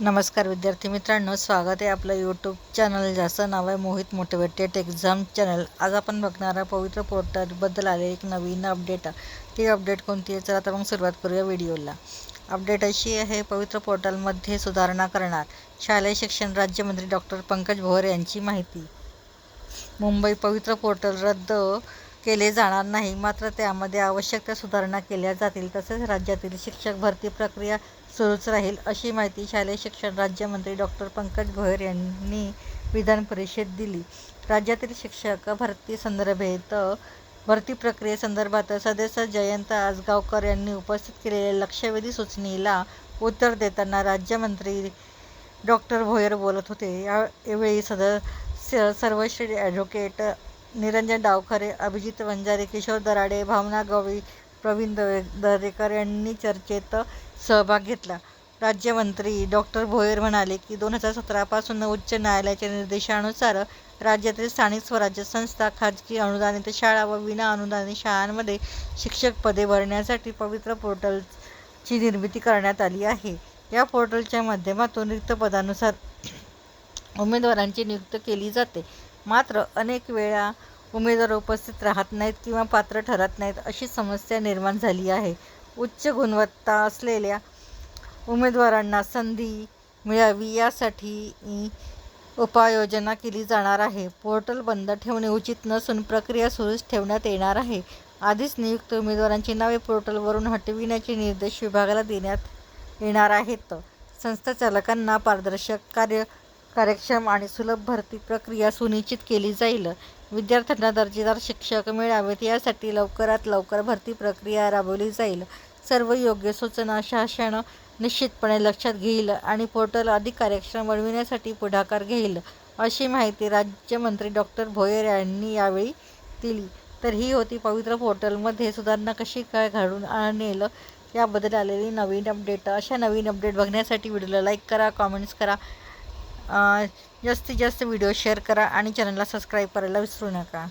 नमस्कार विद्यार्थी मित्रांनो स्वागत आहे आपलं यूट्यूब चॅनल ज्याचं नाव आहे मोहित मोटिवेटेड एक्झाम चॅनल आज आपण बघणार पवित्र पोर्टलबद्दल आले एक नवीन अपडेट ती अपडेट कोणती आहे? चला तर मग सुरुवात करूया व्हिडिओला अपडेट अशी आहे पवित्र पोर्टलमध्ये सुधारणा करणार. शालेय शिक्षण राज्यमंत्री डॉक्टर पंकज भोर यांची माहिती. मुंबई पवित्र पोर्टल रद्द केले जाणार नाही. मात्र त्यामध्ये आवश्यक त्या सुधारणा केल्या जातील. तसेच राज्यातील शिक्षक भरती प्रक्रिया सुरूच राहील अशी माहिती शालेय शिक्षण राज्यमंत्री डॉक्टर पंकज भोयर यांनी विधान परिषदेत दिली. राज्यातील शिक्षक भरती संदर्भात भरती प्रक्रियेसंदर्भात सदस्य जयंत आसगावकर यांनी उपस्थित केलेल्या लक्षवेधी सूचनेला उत्तर देताना राज्यमंत्री डॉक्टर भोयर बोलत होते. यावेळी सदस्य सर्वश्री ॲडव्होकेट निरंजन डावखरे अभिजित वंजारे किशोर दराडे भावना गवळी प्रवीण दवे दरेकर यांनी चर्चेत सहभाग घेतला. राज्यमंत्री डॉक्टर भोयर म्हणाले की दोन हजार सतरापासून उच्च न्यायालयाच्या निर्देशानुसार राज्यातील स्थानिक स्वराज्य संस्था खाजगी अनुदानित शाळा व विना अनुदानित शाळांमध्ये शिक्षक पदे भरण्यासाठी पवित्र पोर्टलची निर्मिती करण्यात आली आहे. या पोर्टलच्या माध्यमातून रिक्त पदानुसार उमेदवारांची नियुक्त केली जाते. मात्र अनेक वेळा उमेदवार उपस्थित राहत नाहीत किंवा पात्र ठरत नाहीत अशी समस्या निर्माण झाली आहे. उच्च गुणवत्ता असलेल्या उमेदवारांना संधी मिळावी यासाठी उपाययोजना केली जाणार आहे. पोर्टल बंद ठेवणे उचित नसून प्रक्रिया सुरूच ठेवण्यात येणार आहे. आधीच नियुक्त उमेदवारांची नावे पोर्टलवरून हटविण्याचे निर्देश विभागाला देण्यात येणार आहेत. संस्था चालकांना पारदर्शक कार्य कार्यक्षम आणि सुलभ भरती प्रक्रिया सुनिश्चित केली जाईल. विद्यार्थ्यांना दर्जेदार शिक्षक मिळावेत यासाठी लवकरात लवकर भरती प्रक्रिया राबवली जाईल. सर्व योग्य सूचना शासन निश्चितपणे लक्षात घेईल आणि पोर्टल अधिक कार्यक्षम बनविण्यासाठी पुढाकार घेईल अशी माहिती राज्यमंत्री डॉक्टर भोयर यांनी यावेळी दिली. तर ही होती पवित्र पोर्टलमध्ये सुधारणा कशी काय घडून आणेल याबद्दल आलेली नवीन अपडेट. अशा नवीन अपडेट बघण्यासाठी व्हिडिओला लाईक करा कॉमेंट्स करा. जास्तीत जास्त व्हिडिओ शेअर करा आणि चॅनलला सबस्क्राईब करायला विसरू नका.